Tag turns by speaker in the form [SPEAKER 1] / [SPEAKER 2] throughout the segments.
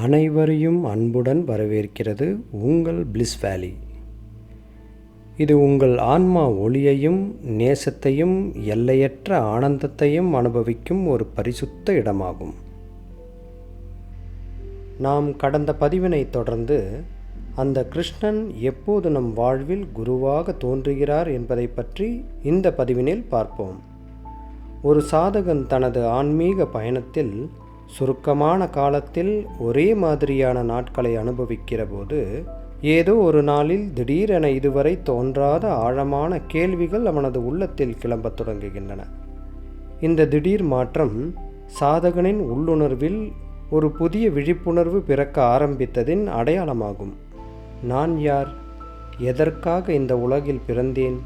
[SPEAKER 1] அனைவரையும் அன்புடன் வரவேற்கிறது உங்கள் பிளிஸ் வேலி இது உங்கள் ஆன்மா ஒளியையும் நேசத்தையும் எல்லையற்ற ஆனந்தத்தையும் அனுபவிக்கும் ஒரு பரிசுத்த இடமாகும். நாம் கடந்த பதிவினை தொடர்ந்து அந்த கிருஷ்ணன் எப்போது நம் வாழ்வில் குருவாக தோன்றுகிறார் என்பதை பற்றி இந்த பதிவினில் பார்ப்போம். ஒரு சாதகன் தனது ஆன்மீக பயணத்தில் சுருக்கமான காலத்தில் ஒரே மாதிரியான நாட்களை அனுபவிக்கிற போது ஏதோ ஒரு நாளில் திடீரென இதுவரை தோன்றாத ஆழமான கேள்விகள் அவனது உள்ளத்தில் கிளம்பத் தொடங்குகின்றன. இந்த திடீர் மாற்றம் சாதகனின் உள்ளுணர்வில் ஒரு புதிய விழிப்புணர்வு பிறக்க ஆரம்பித்ததின் அடையாளமாகும். நான் யார்? எதற்காக இந்த உலகில் பிறந்தேன்?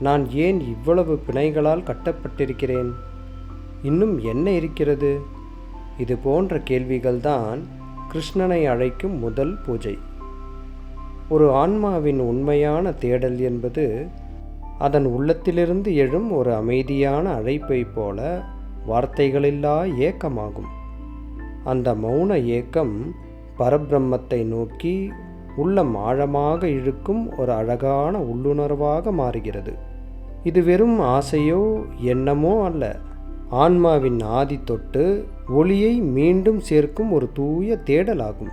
[SPEAKER 1] நான் ஏன் இவ்வளவு பிணைகளால் கட்டப்பட்டிருக்கிறேன்? இன்னும் என்ன இருக்கிறது? இது போன்ற கேள்விகள்தான் கிருஷ்ணனை அழைக்கும் முதல் பூஜை. ஒரு ஆன்மாவின் உண்மையான தேடல் என்பது அதன் உள்ளத்திலிருந்து எழும் ஒரு அமைதியான அழைப்பை போல வார்த்தைகளில்லா ஏக்கமாகும். அந்த மௌன ஏக்கம் பரபிரம்மத்தை நோக்கி உள்ளம் ஆழமாக இழுக்கும் ஒரு அழகான உள்ளுணர்வாக மாறுகிறது. இது வெறும் ஆசையோ எண்ணமோ அல்ல. ஆன்மாவின் ஆதி தொட்டு ஒளியை மீண்டும் சேர்க்கும் ஒரு தூய தேடலாகும்.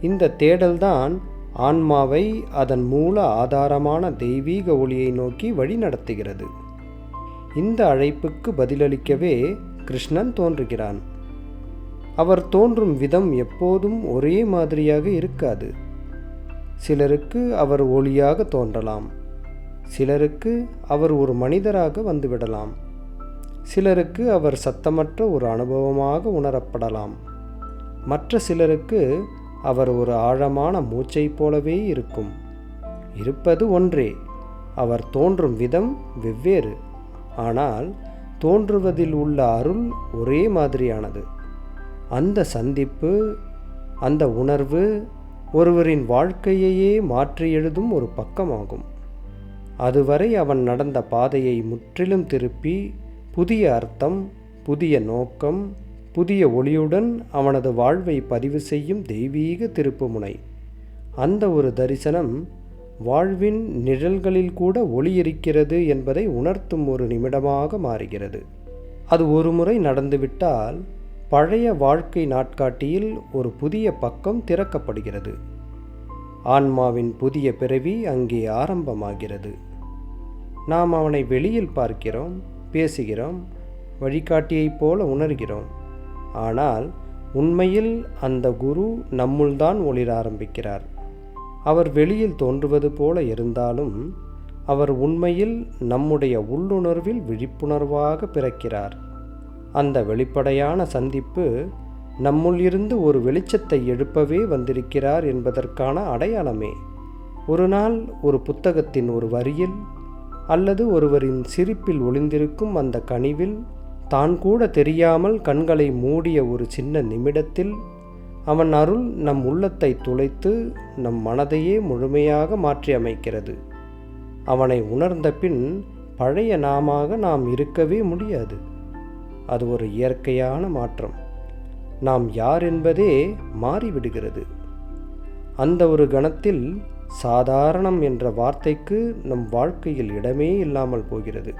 [SPEAKER 1] இந்த தேடல்தான் ஆன்மாவை அதன் மூல ஆதாரமான தெய்வீக ஒளியை நோக்கி வழிநடத்துகிறது இந்த அழைப்புக்கு பதிலளிக்கவே கிருஷ்ணன் தோன்றுகிறான். அவர் தோன்றும் விதம் எப்போதும் ஒரே மாதிரியாக இருக்காது. சிலருக்கு அவர் ஒளியாக தோன்றலாம். சிலருக்கு அவர் ஒரு மனிதராக வந்துவிடலாம். சிலருக்கு அவர் சத்தமற்ற ஒரு அனுபவமாக உணரப்படலாம். மற்ற சிலருக்கு அவர் ஒரு ஆழமான மூச்சை போலவே இருக்கும். இருப்பது ஒன்றே அவர் தோன்றும் விதம் வெவ்வேறு. ஆனால் தோன்றுவதில் உள்ள அருள் ஒரே மாதிரியானது. அந்த சந்திப்பு அந்த உணர்வு ஒருவரின் வாழ்க்கையையே மாற்றி எழுதும் ஒரு பக்கமாகும். அதுவரை அவன் நடந்த பாதையை முற்றிலும் திருப்பி புதிய அர்த்தம் புதிய நோக்கம் புதிய ஒளியுடன் அவனது வாழ்வை பதிவு செய்யும் தெய்வீக திருப்புமுனை. அந்த ஒரு தரிசனம் வாழ்வின் நிழல்களில் கூட ஒளி இருக்கிறது என்பதை உணர்த்தும் ஒரு நிமிடமாக மாறுகிறது. அது ஒரு முறை நடந்துவிட்டால் பழைய வாழ்க்கை நாட்காட்டியில் ஒரு புதிய பக்கம் திறக்கப்படுகிறது. ஆன்மாவின் புதிய பிறவி அங்கே ஆரம்பமாகிறது. நாம் அவனை வெளியில் பார்க்கிறோம். பேசுகிறோம் வழிகாட்டியைப் போல உணர்கிறோம். ஆனால் உண்மையில் அந்த குரு நம்முள்தான் ஒளிர ஆரம்பிக்கிறார். அவர் வெளியில் தோன்றுவது போல இருந்தாலும் அவர் உண்மையில் நம்முடைய உள்ளுணர்வில் விழிப்புணர்வாக பிறக்கிறார். அந்த வெளிப்படையான சந்திப்பு நம்முள் இருந்து ஒரு வெளிச்சத்தை எழுப்பவே வந்திருக்கிறார் என்பதற்கான அடையாளமே. ஒரு நாள் ஒரு புத்தகத்தின் ஒரு வரியில் அல்லது ஒருவரின் சிரிப்பில் ஒளிந்திருக்கும் அந்த கனிவில் தான் கூட தெரியாமல் கண்களை மூடிய ஒரு சின்ன நிமிடத்தில் அவன் அருள் நம் உள்ளத்தை துளைத்து நம் மனதையே முழுமையாக மாற்றி அமைக்கிறது அவனை உணர்ந்த பின் பழைய நாமாக நாம் இருக்கவே முடியாது. அது ஒரு இயற்கையான மாற்றம். நாம் யார் என்பதே மாறிவிடுகிறது. அந்த ஒரு கணத்தில் சாதாரணம் என்ற வார்த்தைக்கு நம் வாழ்க்கையில் இடமே இல்லாமல் போகிறது.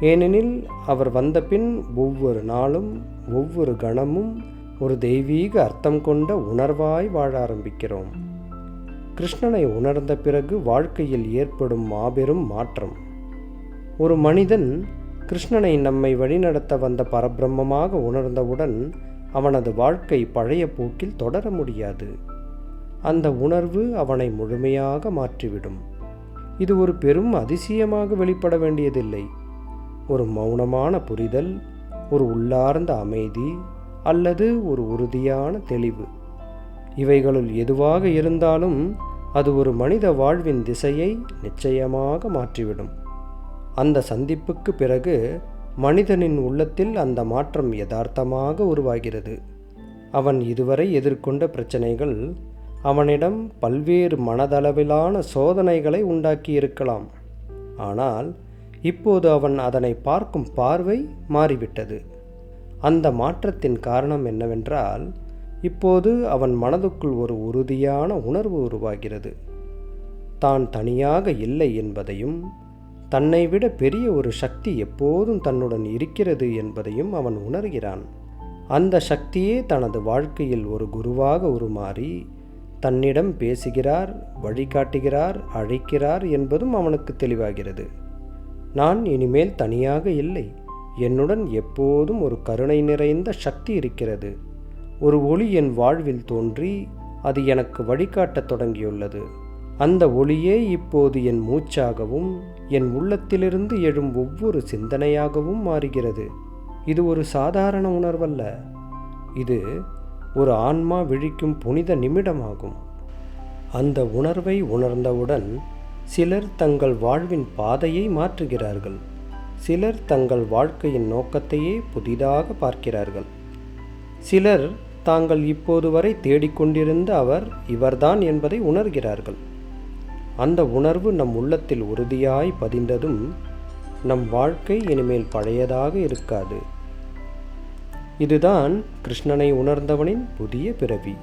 [SPEAKER 1] ஏனெனில் அவர் வந்தபின் ஒவ்வொரு நாளும் ஒவ்வொரு கணமும் ஒரு தெய்வீக அர்த்தம் கொண்ட உணர்வாய் வாழ ஆரம்பிக்கிறோம். கிருஷ்ணனை உணர்ந்த பிறகு வாழ்க்கையில் ஏற்படும் மாபெரும் மாற்றம். ஒரு மனிதன் கிருஷ்ணனை நம்மை வழிநடத்த வந்த பரபிரம்மமாக உணர்ந்தவுடன் அவனது வாழ்க்கை பழைய போக்கில் தொடர முடியாது. அந்த உணர்வு அவனை முழுமையாக மாற்றிவிடும். இது ஒரு பெரும் அதிசயமாக வெளிப்பட வேண்டியதில்லை. ஒரு மௌனமான புரிதல் ஒரு உள்ளார்ந்த அமைதி அல்லது ஒரு உறுதியான தெளிவு. இவைகளுள் எதுவாக இருந்தாலும் அது ஒரு மனித வாழ்வின் திசையை நிச்சயமாக மாற்றிவிடும். அந்த சந்திப்புக்கு பிறகு மனிதனின் உள்ளத்தில் அந்த மாற்றம் யதார்த்தமாக உருவாகிறது. அவன் இதுவரை எதிர்கொண்ட பிரச்சனைகள் அவனிடம் பல்வேறு மனதளவிலான சோதனைகளை உண்டாக்கியிருக்கலாம். ஆனால் இப்போது அவன் அதனை பார்க்கும் பார்வை மாறிவிட்டது. அந்த மாற்றத்தின் காரணம் என்னவென்றால் இப்போது அவன் மனதுக்குள் ஒரு உறுதியான உணர்வு உருவாகிறது. தான் தனியாக இல்லை என்பதையும் தன்னை விட பெரிய ஒரு சக்தி எப்போதும் தன்னுடன் இருக்கிறது என்பதையும் அவன் உணர்கிறான். அந்த சக்தியே தனது வாழ்க்கையில் ஒரு குருவாக உருமாறி தன்னிடம் பேசுகிறார் வழிகாட்டுகிறார் அழைக்கிறார் என்பதும் அவனுக்கு தெளிவாகிறது. நான் இனிமேல் தனியாக இல்லை. என்னுடன் எப்போதும் ஒரு கருணை நிறைந்த சக்தி இருக்கிறது. ஒரு ஒளி என் வாழ்வில் தோன்றி அது எனக்கு வழிகாட்டத் தொடங்கியுள்ளது. அந்த ஒளியே இப்போது என் மூச்சாகவும் என் உள்ளத்திலிருந்து எழும் ஒவ்வொரு சிந்தனையாகவும் மாறுகிறது. இது ஒரு சாதாரண உணர்வல்ல. இது ஒரு ஆன்மா விழிக்கும் புனித நிமிடமாகும். அந்த உணர்வை உணர்ந்தவுடன் சிலர் தங்கள் வாழ்வின் பாதையை மாற்றுகிறார்கள். சிலர் தங்கள் வாழ்க்கையின் நோக்கத்தையே புதிதாக பார்க்கிறார்கள். சிலர் தாங்கள் இப்போது வரை தேடிக்கொண்டிருந்த அவர் இவர்தான் என்பதை உணர்கிறார்கள். அந்த உணர்வு நம் உள்ளத்தில் உறுதியாய் பதிந்ததும் நம் வாழ்க்கை இனிமேல் பழையதாக இருக்காது. இதுதான் கிருஷ்ணனை உணர்ந்தவனின் புதிய பிறவி.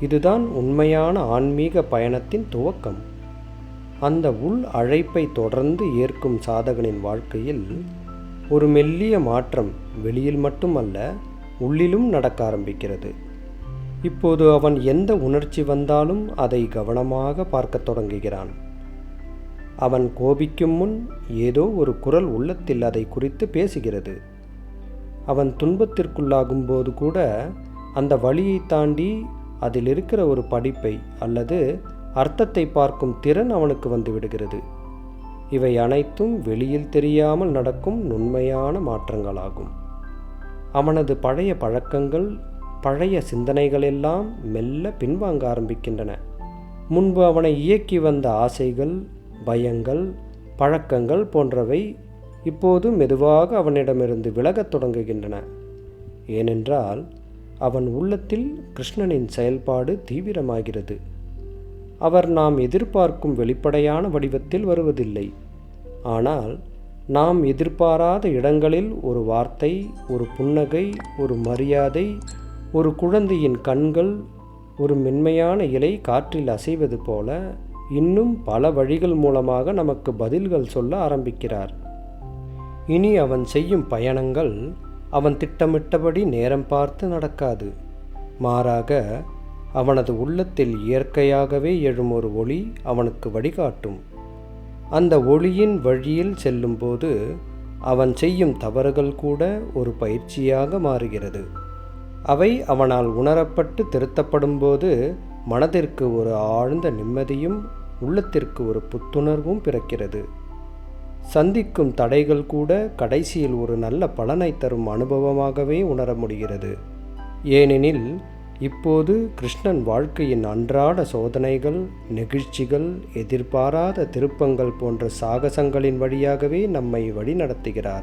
[SPEAKER 1] இதுதான் உண்மையான ஆன்மீக பயணத்தின் துவக்கம். அந்த உள் அழைப்பை தொடர்ந்து ஏற்கும் சாதகனின் வாழ்க்கையில் ஒரு மெல்லிய மாற்றம் வெளியில் மட்டுமல்ல உள்ளிலும் நடக்க ஆரம்பிக்கிறது. இப்போது அவன் எந்த உணர்ச்சி வந்தாலும் அதை கவனமாக பார்க்கத் தொடங்குகிறான். அவன் கோபிக்கும் முன் ஏதோ ஒரு குரல் உள்ளத்தில் அதை குறித்து பேசுகிறது. அவன் துன்பத்திற்குள்ளாகும் போது கூட அந்த வழியை தாண்டி அதில் இருக்கிற ஒரு படிப்பை அல்லது அர்த்தத்தை பார்க்கும் திறன் அவனுக்கு வந்துவிடுகிறது. இவை அனைத்தும் வெளியில் தெரியாமல் நடக்கும் நுண்மையான மாற்றங்களாகும். அவனது பழைய பழக்கங்கள் பழைய சிந்தனைகளெல்லாம் மெல்ல பின்வாங்க ஆரம்பிக்கின்றன. முன்பு அவனை இயக்கி வந்த ஆசைகள் பயங்கள் பழக்கங்கள் போன்றவை இப்போது மெதுவாக அவனிடமிருந்து விலகத் தொடங்குகின்றன. ஏனென்றால் அவன் உள்ளத்தில் கிருஷ்ணனின் செயல்பாடு தீவிரமாகிறது. அவர் நாம் எதிர்பார்க்கும் வெளிப்படையான வடிவத்தில் வருவதில்லை. ஆனால் நாம் எதிர்பாராத இடங்களில் ஒரு வார்த்தை ஒரு புன்னகை ஒரு மரியாதை ஒரு குழந்தையின் கண்கள் ஒரு மென்மையான இலை காற்றில் அசைவது போல இன்னும் பல வழிகள் மூலமாக நமக்கு பதில்கள் சொல்ல ஆரம்பிக்கிறார். இனி அவன் செய்யும் பயணங்கள் அவன் திட்டமிட்டபடி நேரம் பார்த்து நடக்காது. மாறாக அவனது உள்ளத்தில் இயற்கையாகவே எழும் ஒரு ஒளி அவனுக்கு வழிகாட்டும். அந்த ஒளியின் வழியில் செல்லும்போது அவன் செய்யும் தவறுகள் கூட ஒரு பயிற்சியாக மாறுகிறது. அவை அவனால் உணரப்பட்டு திருத்தப்படும்போது மனதிற்கு ஒரு ஆழ்ந்த நிம்மதியும் உள்ளத்திற்கு ஒரு புத்துணர்வும் பிறக்கிறது. சந்திக்கும் தடைகள் கூட கடைசியில் ஒரு நல்ல பலனை தரும் அனுபவமாகவே உணர முடிகிறது. ஏனெனில் இப்போது கிருஷ்ணன் வாழ்க்கையின் அன்றாட சோதனைகள் நெகிழ்ச்சிகள் எதிர்பாராத திருப்பங்கள் போன்ற சாகசங்களின் வழியாகவே நம்மை வழிநடத்துகிறார்.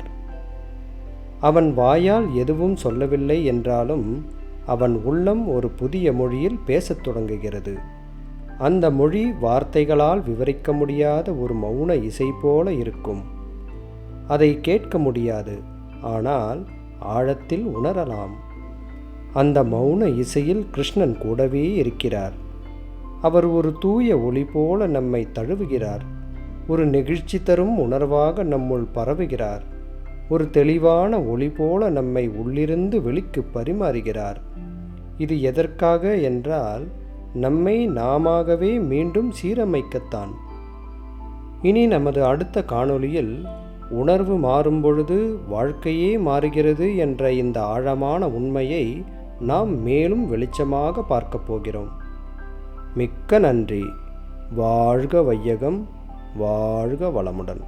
[SPEAKER 1] அவன் வாயால் எதுவும் சொல்லவில்லை என்றாலும் அவன் உள்ளம் ஒரு புதிய மொழியில் பேசத் தொடங்குகிறது. அந்த மொழி வார்த்தைகளால் விவரிக்க முடியாத ஒரு மௌன இசை போல இருக்கும். அதை கேட்க முடியாது ஆனால் ஆழத்தில் உணரலாம். அந்த மௌன இசையில் கிருஷ்ணன் கூடவே இருக்கிறார். அவர் ஒரு தூய ஒளி போல நம்மை தழுவுகிறார். ஒரு நெகிழ்ச்சி தரும் உணர்வாக நம்முள் பரவுகிறார். ஒரு தெளிவான ஒளி போல நம்மை உள்ளிருந்து வெளிக்கு பரிமாறுகிறார். இது எதற்காக என்றால் நம்மை நாமாகவே மீண்டும் சீரமைக்கத்தான். இனி நமது அடுத்த காணொளியில் உணர்வு மாறும் பொழுது வாழ்க்கையே மாறுகிறது என்ற இந்த ஆழமான உண்மையை நாம் மேலும் வெளிச்சமாக பார்க்கப் போகிறோம். மிக்க நன்றி. வாழ்க வையகம். வாழ்க வளமுடன்.